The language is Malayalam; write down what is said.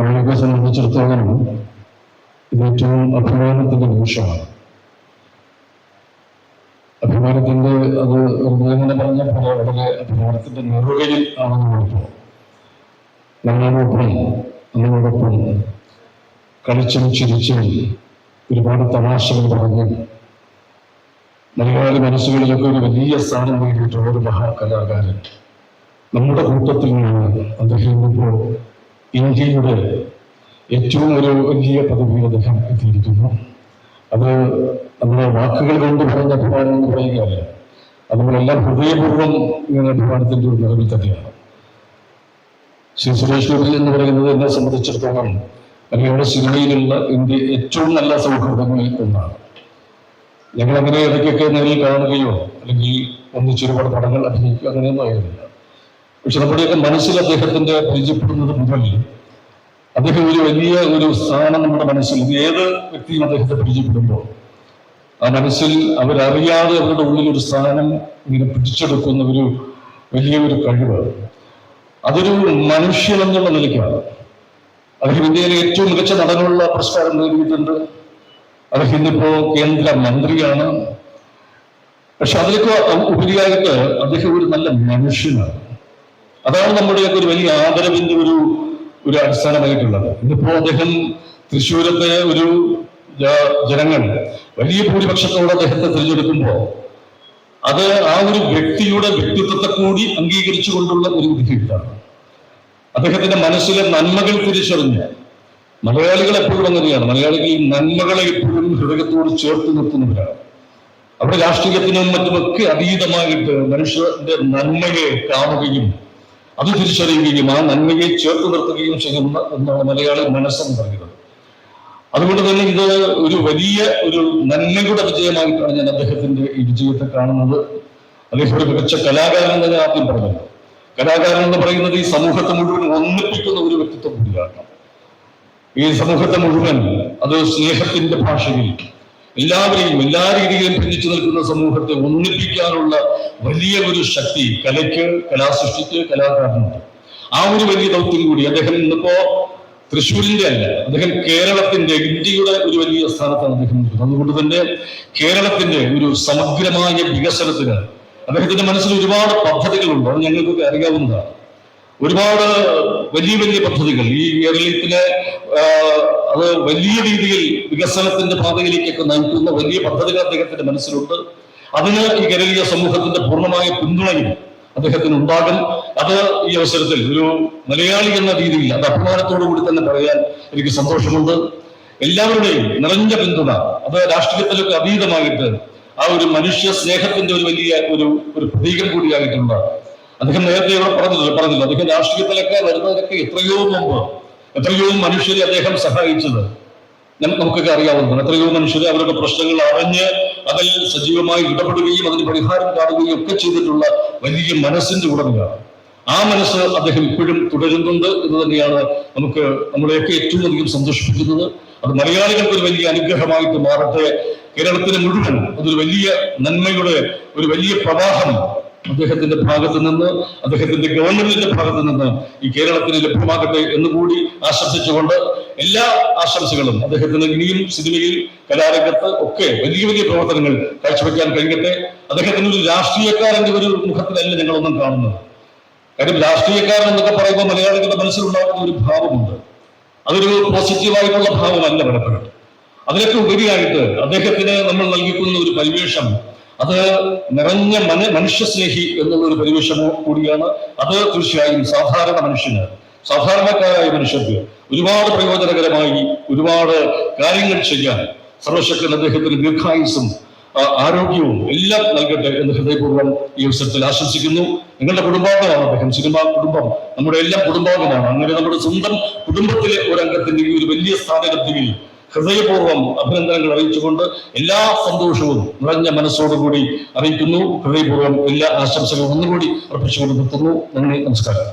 നമ്മളെയൊക്കെ സംബന്ധിച്ചിടത്തോളം ഇത് ഏറ്റവും അഭിമാനത്തിന്റെ നിമിഷമാണ്. അഭിമാനത്തിന്റെ അത് അങ്ങനെ പറഞ്ഞ പോലെ വളരെ അഭിമാനത്തിന്റെ നെറുകയിൽ ആണ് നമ്മളിപ്പോ നമ്മളോടൊപ്പം നമ്മളോടൊപ്പം കളിച്ചും ചിരിച്ചും ഒരുപാട് തമാശകൾ പറഞ്ഞ് മലയാളി മനസ്സുകളിലൊക്കെ ഒരു വലിയ സ്ഥാനം നേടിയിട്ടുള്ള ഒരു മഹാകലാകാരൻ നമ്മുടെ കൂട്ടത്തിൽ നിന്ന് അദ്ദേഹം ഇന്നിപ്പോൾ ഇന്ത്യയുടെ ഏറ്റവും ഒരു വലിയ പദവിയിൽ അദ്ദേഹം എത്തിയിരിക്കുന്നു. അത് നമ്മുടെ വാക്കുകൾ കൊണ്ട് പറഞ്ഞ അഭിമാനം എന്ന് പറയുകയല്ല. അത് നമ്മളെല്ലാം ഹൃദയപൂർവം ഇങ്ങനെ അഭിമാനത്തിന്റെ ഒരു നിലവിൽ തന്നെയാണ്. ശ്രീ സുരേഷ് എന്ന് പറയുന്നത് എന്നെ സംബന്ധിച്ചിടത്തോളം മലയാള സിനിമയിലുള്ള ഇന്ത്യ ഏറ്റവും നല്ല സൗഹൃദങ്ങളിൽ ഒന്നാണ്. ഞങ്ങൾ അങ്ങനെ ഇടയ്ക്കൊക്കെ നേരിൽ കാണുകയോ അല്ലെങ്കിൽ ഒന്നിച്ചൊരുപാട് പടങ്ങൾ അഭിനയിക്കുക അങ്ങനെയൊന്നും ആയിരുന്നില്ല. പക്ഷെ നമ്മുടെയൊക്കെ മനസ്സിൽ അദ്ദേഹത്തിന്റെ പരിചയപ്പെടുന്നത് മുതൽ അദ്ദേഹം ഒരു വലിയ ഒരു സ്ഥാനം നമ്മുടെ മനസ്സിൽ ഏത് വ്യക്തിയും അദ്ദേഹത്തെ പരിചയപ്പെടുമ്പോൾ ആ മനസ്സിൽ അവരറിയാതെ അവരുടെ ഉള്ളിൽ ഒരു സ്ഥാനം ഇങ്ങനെ പിടിച്ചെടുക്കുന്ന ഒരു വലിയ ഒരു കഴിവ്. അതൊരു മനുഷ്യൻ എന്നുള്ള നിലയ്ക്കാണ്. അദ്ദേഹം ഇന്ത്യയിലെ ഏറ്റവും മികച്ച നടനുള്ള പുരസ്കാരം നേടിയിട്ടുണ്ട്. അദ്ദേഹം ഇന്നിപ്പോ കേന്ദ്ര മന്ത്രിയാണ്. പക്ഷെ അതിലൊക്കെ ഉപരിയായിട്ട് അദ്ദേഹം ഒരു നല്ല മനുഷ്യനാണ്. അതാണ് നമ്മുടെയൊക്കെ ഒരു വലിയ ആദരവിന്റെ ഒരു ഒരു അടിസ്ഥാനമായിട്ടുള്ളത്. ഇന്നിപ്പോ അദ്ദേഹം തൃശ്ശൂരത്തെ ഒരു ജനങ്ങൾ വലിയ ഭൂരിപക്ഷത്തോടെ അദ്ദേഹത്തെ തിരഞ്ഞെടുക്കുമ്പോൾ അത് ആ ഒരു വ്യക്തിയുടെ വ്യക്തിത്വത്തെ കൂടി അംഗീകരിച്ചുകൊണ്ടുള്ള ഒരു വിധിയിട്ടാണ് അദ്ദേഹത്തിന്റെ മനസ്സിലെ നന്മകൾ തിരിച്ചറിഞ്ഞ് മലയാളികൾ എപ്പോഴും അങ്ങനെയാണ്. മലയാളികൾ ഈ നന്മകളെ എപ്പോഴും ഹൃദയത്തോട് ചേർത്ത് നിർത്തുന്നവരാണ്. അവിടെ രാഷ്ട്രീയത്തിനും മറ്റുമൊക്കെ അതീതമായിട്ട് മനുഷ്യന്റെ നന്മയെ കാണുകയും അത് തിരിച്ചറിയുകയും ആ നന്മയെ ചേർത്ത് നിർത്തുകയും ചെയ്യുന്ന എന്നാണ് മലയാളി മനസ്സെന്ന് പറയുന്നത്. അതുകൊണ്ട് തന്നെ ഇത് ഒരു വലിയ ഒരു നന്മയുടെ വിജയമായിട്ടാണ് ഞാൻ അദ്ദേഹത്തിന്റെ ഈ വിജയത്തെ കാണുന്നത്. അദ്ദേഹം ഒരു മികച്ച കലാകാരൻ എന്ന് ഞാൻ ആദ്യം പറഞ്ഞത് കലാകാരൻ എന്ന് പറയുന്നത് ഈ സമൂഹത്തെ മുഴുവൻ ഒന്നിപ്പിക്കുന്ന ഒരു വ്യക്തിത്വം കൂടിയാണ്. ഈ സമൂഹത്തെ മുഴുവൻ അത് സ്നേഹത്തിന്റെ ഭാഷയിൽ എല്ലാവരെയും എല്ലാ രീതിയിലും ഭിന്നിച്ചു നിൽക്കുന്ന സമൂഹത്തെ ഒന്നിപ്പിക്കാനുള്ള വലിയ ഒരു ശക്തി കലയ്ക്ക് കലാസൃഷ്ടിക്ക് കലാകാരനുണ്ട്. ആ ഒരു വലിയ ദൗത്യം കൂടി അദ്ദേഹം ഇന്നിപ്പോ തൃശ്ശൂരിന്റെ അല്ല അദ്ദേഹം കേരളത്തിന്റെ ഇന്ത്യയുടെ ഒരു വലിയ സ്ഥാനത്താണ് അദ്ദേഹം നിൽക്കുന്നത്. അതുകൊണ്ട് തന്നെ കേരളത്തിന്റെ ഒരു സമഗ്രമായ വികസനത്തിന് അദ്ദേഹത്തിന്റെ മനസ്സിൽ ഒരുപാട് പദ്ധതികളുണ്ട്. അത് ഞങ്ങൾക്കൊക്കെ അറിയാവുന്നതാണ്. ഒരുപാട് വലിയ വലിയ പദ്ധതികൾ. ഈ കേരളത്തിലെ അത് വലിയ രീതിയിൽ വികസനത്തിന്റെ പാതയിലേക്കൊക്കെ നയിക്കുന്ന വലിയ പദ്ധതികൾ അദ്ദേഹത്തിന്റെ മനസ്സിലുണ്ട്. അതിന് ഈ കേരളീയ സമൂഹത്തിന്റെ പൂർണമായ പിന്തുണയും അദ്ദേഹത്തിന് ഉണ്ടാകും അത് ഈ അവസരത്തിൽ ഒരു മലയാളി എന്ന രീതിയിൽ അത് അഭിമാനത്തോടു കൂടി തന്നെ പറയാൻ എനിക്ക് സന്തോഷമുണ്ട്. എല്ലാവരുടെയും നിറഞ്ഞ പിന്തുണ അത് രാഷ്ട്രീയത്തിലൊക്കെ അതീതമായിട്ട് ആ ഒരു മനുഷ്യ സ്നേഹത്തിന്റെ ഒരു വലിയ ഒരു ഒരു പ്രതീകം കൂടിയായിട്ടുണ്ട്. അദ്ദേഹം നേരത്തെ ഇവിടെ പറഞ്ഞത് പറഞ്ഞില്ല. അദ്ദേഹം രാഷ്ട്രീയത്തിലൊക്കെ വരുന്നതിനൊക്കെ എത്രയോ മുമ്പ് എത്രയോ മനുഷ്യരെ അദ്ദേഹം സഹായിച്ചത്. നമുക്കൊക്കെ അറിയാവുന്നതാണ്. എത്രയോ മനുഷ്യരെ അവരുടെ പ്രശ്നങ്ങൾ അറിഞ്ഞ് അതിൽ സജീവമായി ഇടപെടുകയും അതിന് പരിഹാരം കാണുകയും ഒക്കെ ചെയ്തിട്ടുള്ള വലിയ മനസ്സിന്റെ ഉടമയാണ്. ആ മനസ്സ് അദ്ദേഹം ഇപ്പോഴും തുടരുന്നുണ്ട് എന്ന് തന്നെയാണ് നമുക്ക് നമ്മളെയൊക്കെ ഏറ്റവും അധികം സന്തോഷിപ്പിക്കുന്നത്. അത് മലയാളികൾക്ക് ഒരു വലിയ അനുഗ്രഹമായിട്ട് മാറട്ടെ. കേരളത്തിന് മുഴുവൻ അതൊരു വലിയ നന്മയുടെ ഒരു വലിയ പ്രവാഹം അദ്ദേഹത്തിന്റെ ഭാഗത്ത് നിന്ന് അദ്ദേഹത്തിന്റെ ഗവൺമെന്റിന്റെ ഭാഗത്ത് നിന്ന് ഈ കേരളത്തിന് ലഭ്യമാകട്ടെ എന്നുകൂടി ആശംസിച്ചുകൊണ്ട് എല്ലാ ആശംസകളും അദ്ദേഹത്തിന് ഇനിയും സിനിമയിൽ കലാരംഗത്ത് ഒക്കെ വലിയ വലിയ പ്രവർത്തനങ്ങൾ കാഴ്ചവെക്കാൻ കഴിയട്ടെ. അദ്ദേഹത്തിന് ഒരു രാഷ്ട്രീയക്കാരന്റെ ഒരു മുഖത്തിലല്ല ഞങ്ങളൊന്നും കാണുന്നത്. കാര്യം രാഷ്ട്രീയക്കാരൻ എന്നൊക്കെ പറയുമ്പോൾ മലയാളികളുടെ മനസ്സിലുണ്ടാകുന്ന ഒരു ഭാവമുണ്ട്. അതൊരു പോസിറ്റീവായിട്ടുള്ള ഭാവമല്ല പലപ്പോഴും. അതിനൊക്കെ ഉപരിയായിട്ട് അദ്ദേഹത്തിന് നമ്മൾ നൽകിക്കുന്ന ഒരു പരിവേഷം അത് നിറഞ്ഞ മന മനുഷ്യസ്നേഹി എന്നുള്ള ഒരു പരിവേഷം കൂടിയാണ്. അത് തീർച്ചയായും സാധാരണ മനുഷ്യന് സാധാരണക്കാരായ മനുഷ്യർക്ക് ഒരുപാട് പ്രയോജനകരമായി ഒരുപാട് കാര്യങ്ങൾ ചെയ്യാൻ സർവശക്തൻ അദ്ദേഹത്തിന് ദീർഘായുസും ആരോഗ്യവും എല്ലാം നൽകട്ടെ എന്ന് ഹൃദയപൂർവം ഈ അവസരത്തിൽ ആശംസിക്കുന്നു. നിങ്ങളുടെ കുടുംബാംഗമാണ് അദ്ദേഹം. സിനിമ കുടുംബം നമ്മുടെ എല്ലാം കുടുംബാംഗമാണ്. അങ്ങനെ നമ്മുടെ സ്വന്തം കുടുംബത്തിലെ ഒരു ഈ ഒരു വലിയ സ്ഥാനലബ്ധിയിൽ ഹൃദയപൂർവം അഭിനന്ദനങ്ങൾ അറിയിച്ചുകൊണ്ട് എല്ലാ സന്തോഷവും നിറഞ്ഞ മനസ്സോടുകൂടി അറിയിക്കുന്നു. ഹൃദയപൂർവം എല്ലാ ആശംസകളും ഒന്നുകൂടി അർപ്പിച്ചുകൊണ്ട് നിർത്തുന്നു. നന്ദി നമസ്കാരം.